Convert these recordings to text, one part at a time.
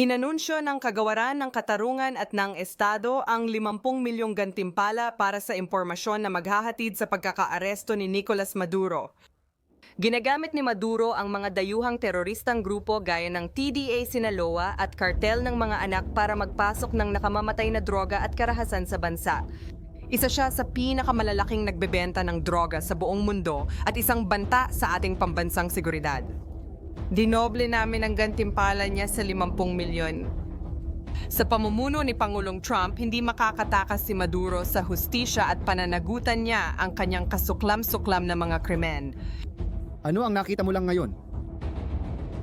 Inanunsyo ng kagawaran ng katarungan at ng Estado ang 50 milyong gantimpala para sa impormasyon na maghahatid sa pagkakaaresto ni Nicolas Maduro. Ginagamit ni Maduro ang mga dayuhang teroristang grupo gaya ng TDA Sinaloa at kartel ng mga anak para magpasok ng nakamamatay na droga at karahasan sa bansa. Isa siya sa pinakamalalaking nagbebenta ng droga sa buong mundo at isang banta sa ating pambansang seguridad. Dinoble namin ang gantimpala niya sa 50 milyon. Sa pamumuno ni Pangulong Trump, hindi makakatakas si Maduro sa hustisya at pananagutan niya ang kanyang kasuklam-suklam na mga krimen. Ano ang nakita mo lang ngayon?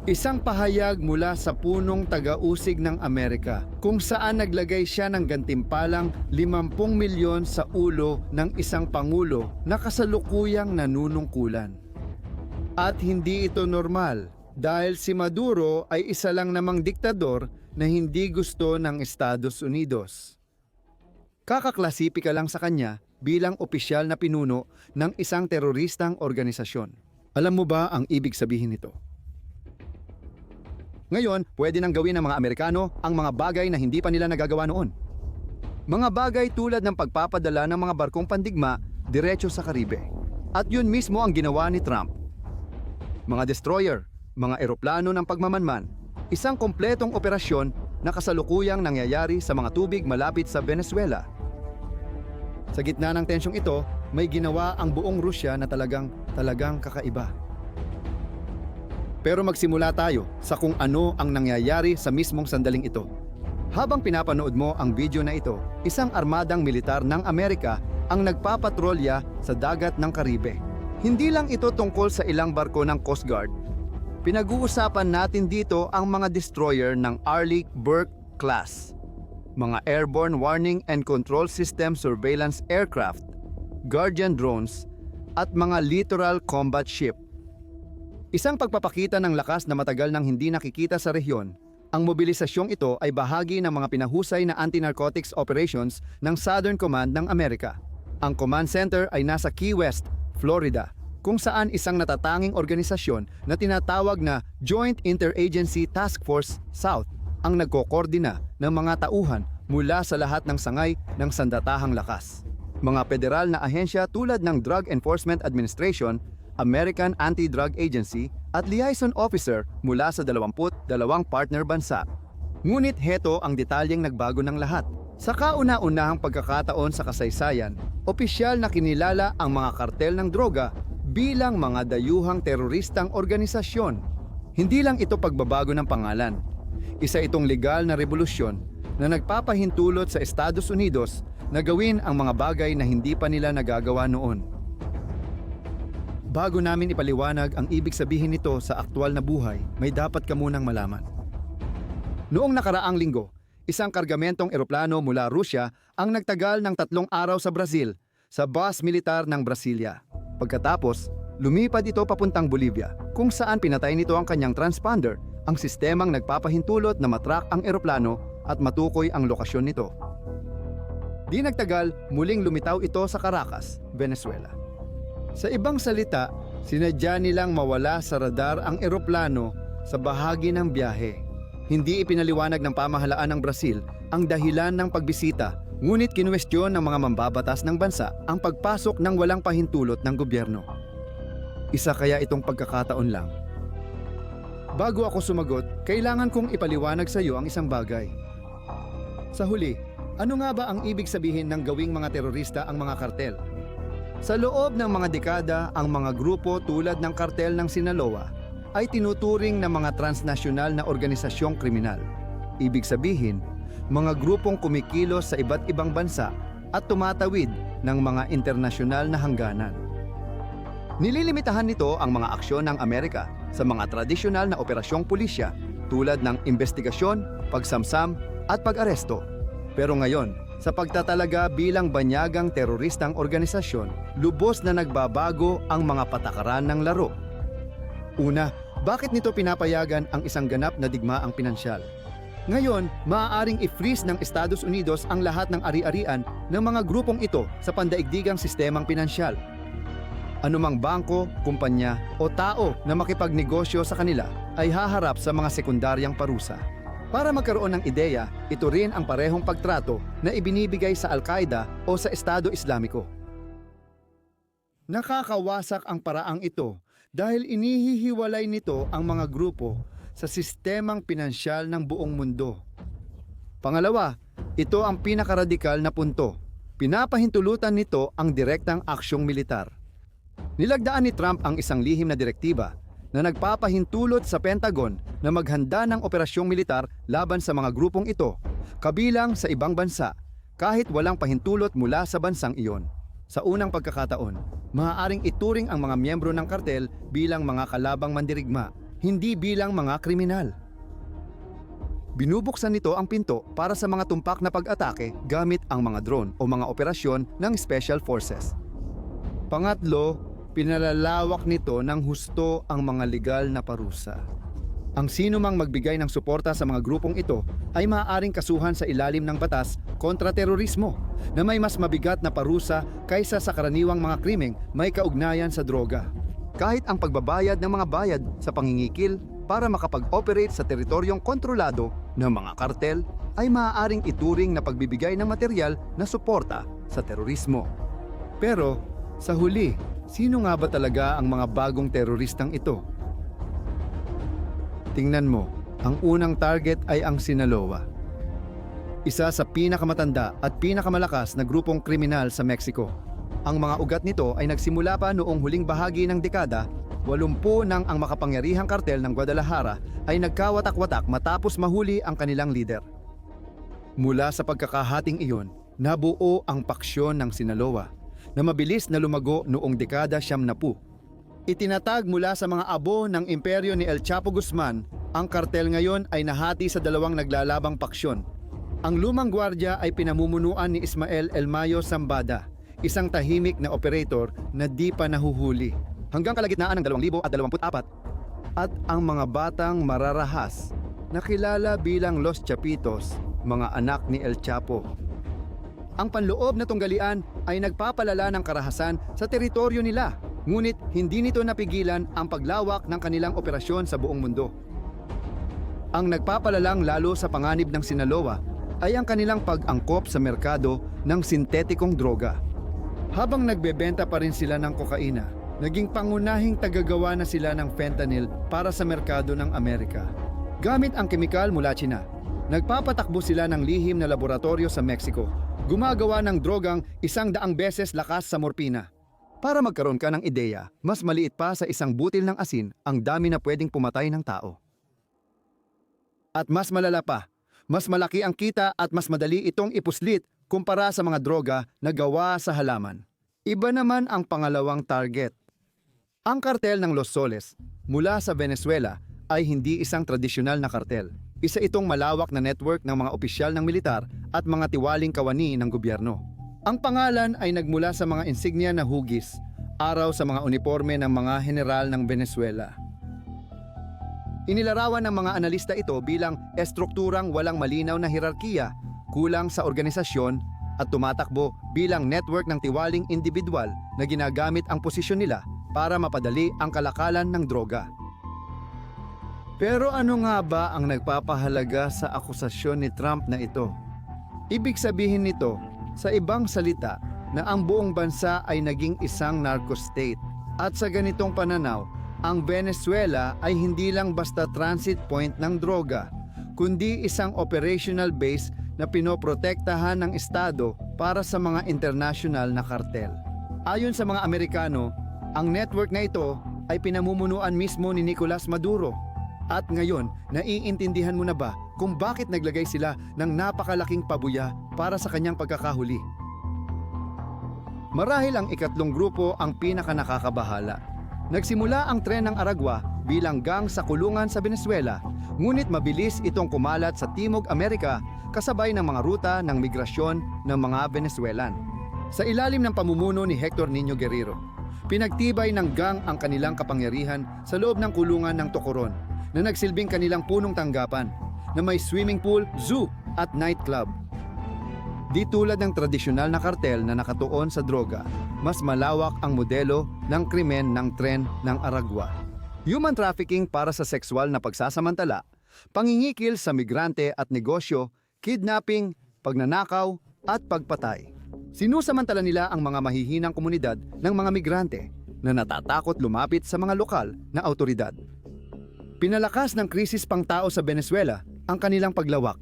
Isang pahayag mula sa punong taga-usig ng Amerika kung saan naglagay siya ng gantimpalang 50 milyon sa ulo ng isang pangulo na kasalukuyang nanunungkulan. At hindi ito normal dahil si Maduro ay isa lang namang diktador na hindi gusto ng Estados Unidos. Kakaklasipika lang sa kanya bilang opisyal na pinuno ng isang teroristang organisasyon. Alam mo ba ang ibig sabihin nito? Ngayon, pwede nang gawin ng mga Amerikano ang mga bagay na hindi pa nila nagagawa noon. Mga bagay tulad ng pagpapadala ng mga barkong pandigma diretso sa Karibe. At yun mismo ang ginawa ni Trump. Mga destroyer, mga eroplano ng pagmamanman, isang kompletong operasyon na kasalukuyang nangyayari sa mga tubig malapit sa Venezuela. Sa gitna ng tensyong ito, may ginawa ang buong Rusya na talagang talagang kakaiba. Pero magsimula tayo sa kung ano ang nangyayari sa mismong sandaling ito. Habang pinapanood mo ang video na ito, isang armadang militar ng Amerika ang nagpapatrolya sa dagat ng Karibe. Hindi lang ito tungkol sa ilang barko ng Coast Guard. Pinag-uusapan natin dito ang mga destroyer ng Arleigh Burke class, mga airborne warning and control system surveillance aircraft, Guardian drones, at mga littoral combat ship. Isang pagpapakita ng lakas na matagal nang hindi nakikita sa rehiyon, ang mobilisasyong ito ay bahagi ng mga pinahusay na anti-narcotics operations ng Southern Command ng Amerika. Ang command center ay nasa Key West, Florida, kung saan isang natatanging organisasyon na tinatawag na Joint Interagency Task Force South ang nagkokoordina ng mga tauhan mula sa lahat ng sangay ng sandatahang lakas. Mga federal na ahensya tulad ng Drug Enforcement Administration, American Anti-Drug Agency at liaison officer mula sa 22 partner bansa. Ngunit heto ang detalyeng nagbago ng lahat. Sa kauna-unahang pagkakataon sa kasaysayan, opisyal na kinilala ang mga kartel ng droga bilang mga dayuhang teroristang organisasyon. Hindi lang ito pagbabago ng pangalan. Isa itong legal na revolusyon na nagpapahintulot sa Estados Unidos na gawin ang mga bagay na hindi pa nila nagagawa noon. Bago namin ipaliwanag ang ibig sabihin nito sa aktwal na buhay, may dapat ka munang malaman. Noong nakaraang linggo, isang kargamentong eroplano mula Rusya ang nagtagal ng tatlong araw sa Brazil, sa base militar ng Brasilia. Pagkatapos, lumipad ito papuntang Bolivia, kung saan pinatay nito ang kanyang transponder, ang sistemang nagpapahintulot na matrak ang eroplano at matukoy ang lokasyon nito. Di nagtagal, muling lumitaw ito sa Caracas, Venezuela. Sa ibang salita, sinadya nilang mawala sa radar ang eroplano sa bahagi ng biyahe. Hindi ipinaliwanag ng pamahalaan ng Brazil ang dahilan ng pagbisita, ngunit kinuwestiyon ng mga mambabatas ng bansa ang pagpasok ng walang pahintulot ng gobyerno. Isa kaya itong pagkakataon lang. Bago ako sumagot, kailangan kong ipaliwanag sa iyo ang isang bagay. Sa huli, ano nga ba ang ibig sabihin ng gawing mga terorista ang mga kartel? Sa loob ng mga dekada, ang mga grupo tulad ng kartel ng Sinaloa ay tinuturing na mga transnasyonal na organisasyong kriminal. Ibig sabihin, mga grupong kumikilos sa iba't ibang bansa at tumatawid ng mga internasyonal na hangganan. Nililimitahan nito ang mga aksyon ng Amerika sa mga tradisyonal na operasyong pulisya tulad ng investigasyon, pagsamsam at pag-aresto. Pero ngayon, sa pagtatalaga bilang banyagang teroristang organisasyon, lubos na nagbabago ang mga patakaran ng laro. Una, bakit nito pinapayagan ang isang ganap na digmaang pinansyal? Ngayon, maaaring i-freeze ng Estados Unidos ang lahat ng ari-arian ng mga grupong ito sa pandaigdigang sistemang pinansyal. Anumang bangko, kumpanya o tao na makipagnegosyo sa kanila ay haharap sa mga sekundaryang parusa. Para magkaroon ng ideya, ito rin ang parehong pagtrato na ibinibigay sa Al-Qaeda o sa Estado Islamiko. Nakakawasak ang paraang ito dahil inihihiwalay nito ang mga grupo sa sistemang pinansyal ng buong mundo. Pangalawa, ito ang pinakaradikal na punto. Pinapahintulutan nito ang direktang aksyong militar. Nilagdaan ni Trump ang isang lihim na direktiba na nagpapahintulot sa Pentagon na maghanda ng operasyong militar laban sa mga grupong ito, kabilang sa ibang bansa, kahit walang pahintulot mula sa bansang iyon. Sa unang pagkakataon, maaaring ituring ang mga miyembro ng kartel bilang mga kalabang mandirigma, hindi bilang mga kriminal. Binubuksan nito ang pinto para sa mga tumpak na pag-atake gamit ang mga drone o mga operasyon ng Special Forces. Pangatlo, pinalalawak nito ng husto ang mga legal na parusa. Ang sino mang magbigay ng suporta sa mga grupong ito ay maaaring kasuhan sa ilalim ng batas kontra terorismo na may mas mabigat na parusa kaysa sa karaniwang mga krimeng may kaugnayan sa droga. Kahit ang pagbabayad ng mga bayad sa pangingikil para makapag-operate sa teritoryong kontrolado ng mga kartel ay maaaring ituring na pagbibigay ng material na suporta sa terorismo. Pero sa huli, sino nga ba talaga ang mga bagong teroristang ito? Tingnan mo, ang unang target ay ang Sinaloa. Isa sa pinakamatanda at pinakamalakas na grupong kriminal sa Mexico. Ang mga ugat nito ay nagsimula pa noong huling bahagi ng dekada, 80 nang ang makapangyarihang kartel ng Guadalajara ay nagkawatak-watak matapos mahuli ang kanilang lider. Mula sa pagkakahating iyon, nabuo ang paksyon ng Sinaloa na mabilis na lumago noong dekada siyam na po. Itinatag mula sa mga abo ng imperyo ni El Chapo Guzman, ang kartel ngayon ay nahati sa dalawang naglalabang paksyon. Ang lumang gwardya ay pinamumunuan ni Ismael El Mayo Zambada, isang tahimik na operator na di pa nahuhuli. Hanggang kalagitnaan ng 2024 at ang mga batang mararahas na kilala bilang Los Chapitos, mga anak ni El Chapo. Ang panloob na tunggalian ay nagpapalala ng karahasan sa teritoryo nila, ngunit hindi nito napigilan ang paglawak ng kanilang operasyon sa buong mundo. Ang nagpapalalang lalo sa panganib ng Sinaloa ay ang kanilang pag-angkop sa merkado ng sintetikong droga. Habang nagbebenta pa rin sila ng kokaina, naging pangunahing tagagawa na sila ng fentanyl para sa merkado ng Amerika. Gamit ang kemikal mula China, nagpapatakbo sila ng lihim na laboratorio sa Mexico. Gumagawa ng drogang isang daang beses lakas sa morpina. Para magkaroon ka ng ideya, mas maliit pa sa isang butil ng asin ang dami na pwedeng pumatay ng tao. At mas malala pa, mas malaki ang kita at mas madali itong ipuslit kumpara sa mga droga na gawa sa halaman. Iba naman ang pangalawang target. Ang kartel ng Los Soles mula sa Venezuela ay hindi isang tradisyonal na kartel. Isa itong malawak na network ng mga opisyal ng militar at mga tiwaling kawani ng gobyerno. Ang pangalan ay nagmula sa mga insignia na hugis, araw sa mga uniforme ng mga general ng Venezuela. Inilarawan ng mga analista ito bilang estrukturang walang malinaw na hirarkiya, kulang sa organisasyon at tumatakbo bilang network ng tiwaling individual na ginagamit ang posisyon nila para mapadali ang kalakalan ng droga. Pero ano nga ba ang nagpapahalaga sa akusasyon ni Trump na ito? Ibig sabihin nito, sa ibang salita, na ang buong bansa ay naging isang narco-state. At sa ganitong pananaw, ang Venezuela ay hindi lang basta transit point ng droga, kundi isang operational base na pinoprotektahan ng Estado para sa mga international na kartel. Ayon sa mga Amerikano, ang network na ito ay pinamumunuan mismo ni Nicolas Maduro. At ngayon, naiintindihan mo na ba kung bakit naglagay sila ng napakalaking pabuya para sa kanyang pagkakahuli? Marahil ang ikatlong grupo ang pinaka nakakabahala. Nagsimula ang tren ng Aragua bilang gang sa kulungan sa Venezuela, ngunit mabilis itong kumalat sa Timog Amerika kasabay ng mga ruta ng migrasyon ng mga Venezuelan. Sa ilalim ng pamumuno ni Hector Niño Guerrero, pinagtibay ng gang ang kanilang kapangyarihan sa loob ng kulungan ng Tocoron na nagsilbing kanilang punong tanggapan na may swimming pool, zoo at nightclub. Di tulad ng tradisyonal na kartel na nakatuon sa droga, mas malawak ang modelo ng krimen ng tren ng Aragua. Human trafficking para sa sexual na pagsasamantala, pangingikil sa migrante at negosyo, kidnapping, pagnanakaw, at pagpatay. Sinusamantala nila ang mga mahihinang komunidad ng mga migrante na natatakot lumapit sa mga lokal na autoridad. Pinalakas ng krisis pangtao sa Venezuela ang kanilang paglawak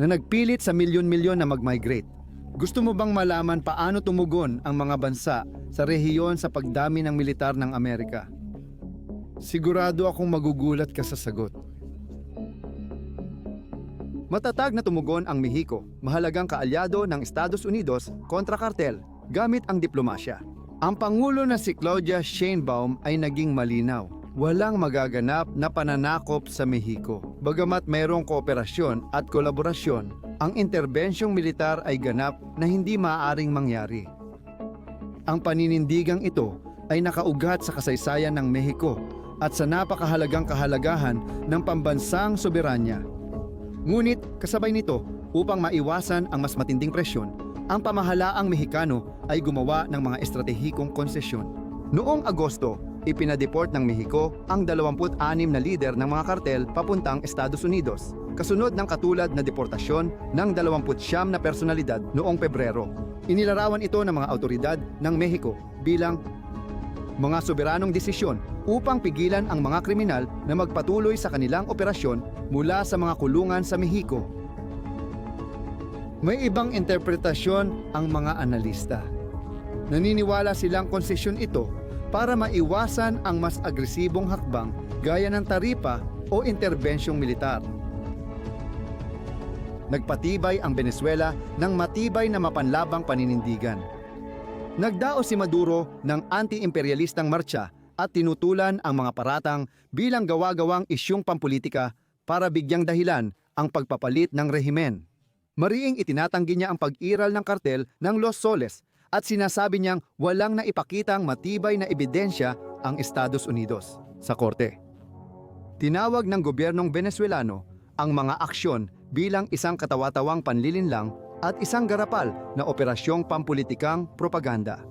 na nagpilit sa milyon-milyon na mag-migrate. Gusto mo bang malaman paano tumugon ang mga bansa sa rehiyon sa pagdami ng militar ng Amerika? Sigurado akong magugulat ka sa sagot. Matatag na tumugon ang Mexico, mahalagang kaalyado ng Estados Unidos kontra kartel gamit ang diplomasya. Ang Pangulo na si Claudia Sheinbaum ay naging malinaw. Walang magaganap na pananakop sa Mexico. Bagamat mayroong kooperasyon at kolaborasyon, ang interbensyong militar ay ganap na hindi maaaring mangyari. Ang paninindigang ito ay nakaugat sa kasaysayan ng Mexico at sa napakahalagang kahalagahan ng pambansang soberanya. Ngunit kasabay nito, upang maiwasan ang mas matinding presyon, ang pamahalaang Mexicano ay gumawa ng mga estratehikong konsesyon. Noong Agosto, ipinadeport ng Mexico ang 26 na lider ng mga kartel papuntang Estados Unidos, kasunod ng katulad na deportasyon ng 29 na personalidad noong Pebrero. Inilarawan ito ng mga autoridad ng Mexico bilang mga soberanong desisyon upang pigilan ang mga kriminal na magpatuloy sa kanilang operasyon mula sa mga kulungan sa Mexico. May ibang interpretasyon ang mga analista. Naniniwala silang konsesyon ito para maiwasan ang mas agresibong hakbang gaya ng taripa o interbensyong militar. Nagpatibay ang Venezuela ng matibay na mapanlabang paninindigan. Nagdao si Maduro ng anti-imperialistang marcha at tinutulan ang mga paratang bilang gawa-gawang isyong pampolitika para bigyang dahilan ang pagpapalit ng rehimen. Mariing itinatanggi niya ang pag-iral ng kartel ng Los Soles at sinasabi niyang walang naipakitang matibay na ebidensya ang Estados Unidos sa korte. Tinawag ng gobyernong Venezuelano ang mga aksyon bilang isang katawa-tawang panlilinlang at isang garapal na operasyong pampulitikang propaganda.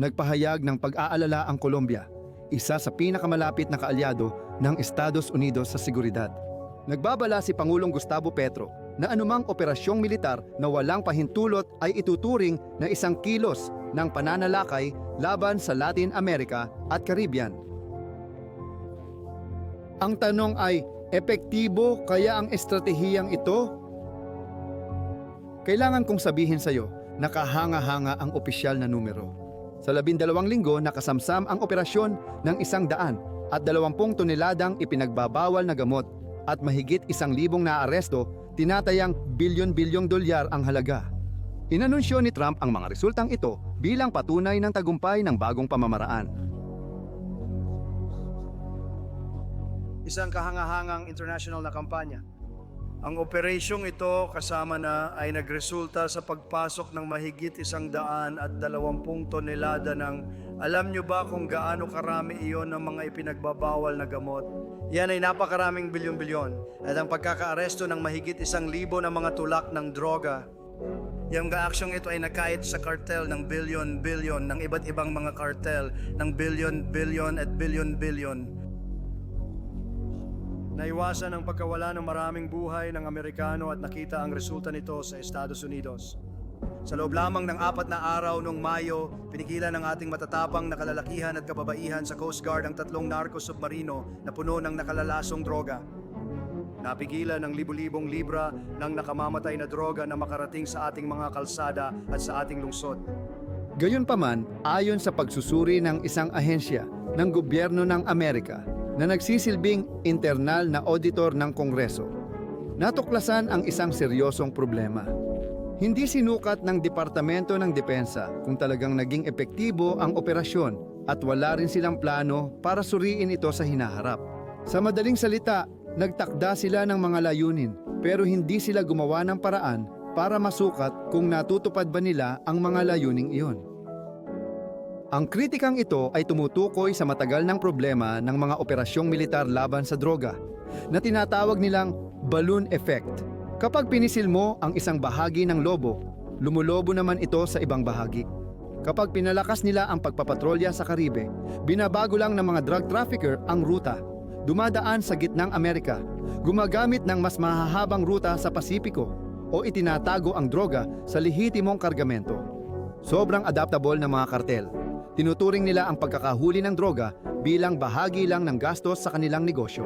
Nagpahayag ng pag-aalala ang Colombia, isa sa pinakamalapit na kaalyado ng Estados Unidos sa seguridad. Nagbabala si Pangulong Gustavo Petro na anumang operasyong militar na walang pahintulot ay ituturing na isang kilos ng pananalakay laban sa Latin America at Caribbean. Ang tanong ay, epektibo kaya ang estratehiyang ito? Kailangan kong sabihin sa iyo, nakahanga-hanga ang opisyal na numero. Sa labindalawang linggo, nakasamsam ang operasyon ng isang daan at dalawampung toneladang ipinagbabawal na gamot at mahigit isang libong na aresto, tinatayang bilyon-bilyong dolyar ang halaga. Inanunsyo ni Trump ang mga resultang ito bilang patunay ng tagumpay ng bagong pamamaraan. isang kahangahangang international na kampanya. Ang operasyong ito kasama na ay nagresulta sa pagpasok ng mahigit isang daan at dalawampung tonelada ng alam nyo ba kung gaano karami iyon ng mga ipinagbabawal na gamot? Yan ay napakaraming bilyon-bilyon at ang pagkakaaresto ng mahigit isang libo ng mga tulak ng droga. Yung gaaksyong ito ay nakait sa kartel ng bilyon-bilyon ng iba't ibang mga kartel ng bilyon-bilyon at bilyon-bilyon Naiwasan ang pagkawala ng maraming buhay ng Amerikano at nakita ang resulta nito sa Estados Unidos. Sa loob lamang ng apat na araw noong Mayo, pinigilan ng ating matatapang na kalalakihan at kababaihan sa Coast Guard ang tatlong narco-submarino na puno ng nakalalasong droga. Napigilan ng libu-libong libra ng nakamamatay na droga na makarating sa ating mga kalsada at sa ating lungsod. Gayunpaman, ayon sa pagsusuri ng isang ahensya ng gobyerno ng Amerika na nagsisilbing internal na auditor ng Kongreso, natuklasan ang isang seryosong problema. Hindi sinukat ng Departamento ng Depensa kung talagang naging epektibo ang operasyon at wala rin silang plano para suriin ito sa hinaharap. Sa madaling salita, nagtakda sila ng mga layunin pero hindi sila gumawa ng paraan para masukat kung natutupad ba nila ang mga layuning iyon. Ang kritikang ito ay tumutukoy sa matagal ng problema ng mga operasyong militar laban sa droga na tinatawag nilang balloon effect. Kapag pinisil mo ang isang bahagi ng lobo, lumulobo naman ito sa ibang bahagi. Kapag pinalakas nila ang pagpapatrolya sa Karibe, binabago lang ng mga drug trafficker ang ruta. dumadaan sa gitnang Amerika, gumagamit ng mas mahahabang ruta sa Pasipiko o itinatago ang droga sa lehitimong kargamento. Sobrang adaptable ng mga kartel. Tinuturing nila ang pagkakahuli ng droga bilang bahagi lang ng gastos sa kanilang negosyo.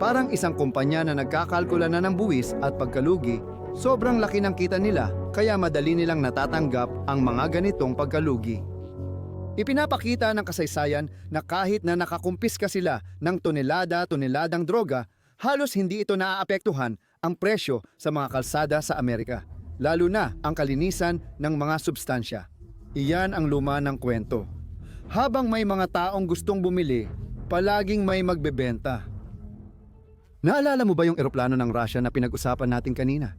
Parang isang kumpanya na nagkakalkula na ng buwis at pagkalugi, sobrang laki ng kita nila kaya madali nilang natatanggap ang mga ganitong pagkalugi. Ipinapakita ng kasaysayan na kahit na nakakumpiska sila ng tonelada-toneladang droga, halos hindi ito naaapektuhan ang presyo sa mga kalsada sa Amerika, lalo na ang kalinisan ng mga substansya. Iyan ang luma ng kwento. Habang may mga taong gustong bumili, palaging may magbebenta. Naalala mo ba yung eroplano ng Russia na pinag-usapan natin kanina?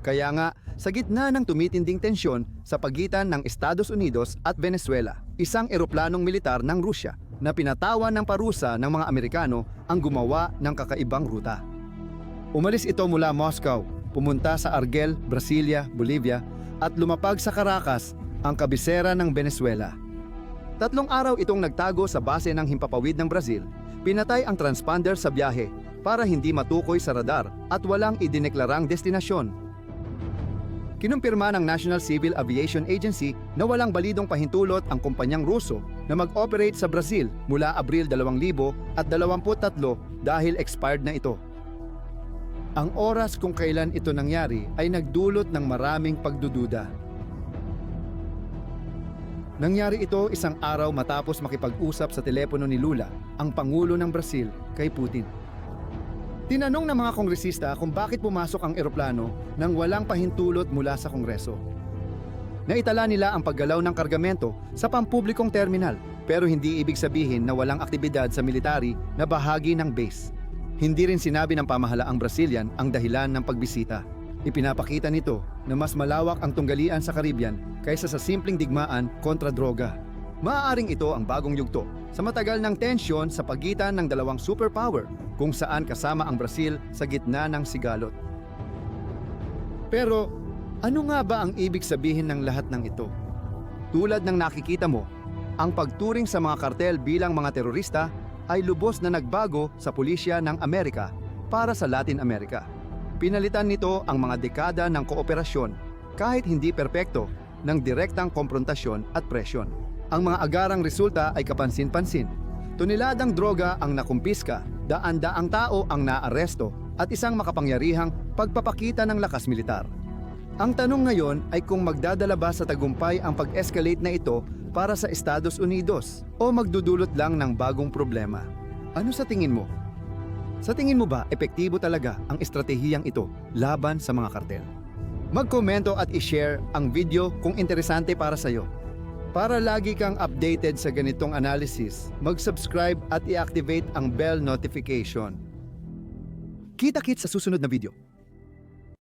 Kaya nga, sa gitna ng tumitinding tensyon sa pagitan ng Estados Unidos at Venezuela, isang eroplanong militar ng Rusya na pinatawan ng parusa ng mga Amerikano ang gumawa ng kakaibang ruta. Umalis ito mula Moscow, pumunta sa Argel, Brasilia, Bolivia at lumapag sa Caracas, ang kabisera ng Venezuela. Tatlong araw itong nagtago sa base ng himpapawid ng Brazil, pinatay ang transponder sa biyahe para hindi matukoy sa radar at walang idineklarang destinasyon Kinumpirma ng National Civil Aviation Agency na walang balidong pahintulot ang kumpanyang Ruso na mag-operate sa Brazil mula Abril 2023 dahil expired na ito. Ang oras kung kailan ito nangyari ay nagdulot ng maraming pagdududa. Nangyari ito isang araw matapos makipag-usap sa telepono ni Lula, ang Pangulo ng Brazil, kay Putin. Tinanong ng mga kongresista kung bakit pumasok ang eroplano nang walang pahintulot mula sa kongreso. Naitala nila ang paggalaw ng kargamento sa pampublikong terminal pero hindi ibig sabihin na walang aktibidad sa military na bahagi ng base. Hindi rin sinabi ng pamahalaang Brazilian ang dahilan ng pagbisita. Ipinapakita nito na mas malawak ang tunggalian sa Caribbean kaysa sa simpleng digmaan kontra droga. Maaaring ito ang bagong yugto sa matagal ng tensyon sa pagitan ng dalawang superpower kung saan kasama ang Brazil sa gitna ng sigalot. Pero ano nga ba ang ibig sabihin ng lahat ng ito? Tulad ng nakikita mo, ang pagturing sa mga kartel bilang mga terorista ay lubos na nagbago sa pulisya ng Amerika para sa Latin America. Pinalitan nito ang mga dekada ng kooperasyon kahit hindi perpekto ng direktang komprontasyon at presyon. Ang mga agarang resulta ay kapansin-pansin. Toniladang droga ang nakumpiska, daan-daang tao ang naaresto at isang makapangyarihang pagpapakita ng lakas militar. Ang tanong ngayon ay kung magdadala ba sa tagumpay ang pag-escalate na ito para sa Estados Unidos o magdudulot lang ng bagong problema. Ano sa tingin mo? Sa tingin mo ba epektibo talaga ang estratehiyang ito laban sa mga kartel? Magkomento at i-share ang video kung interesante para sa iyo. Para lagi kang updated sa ganitong analysis, mag-subscribe at i-activate ang bell notification. Kita-kits sa susunod na video.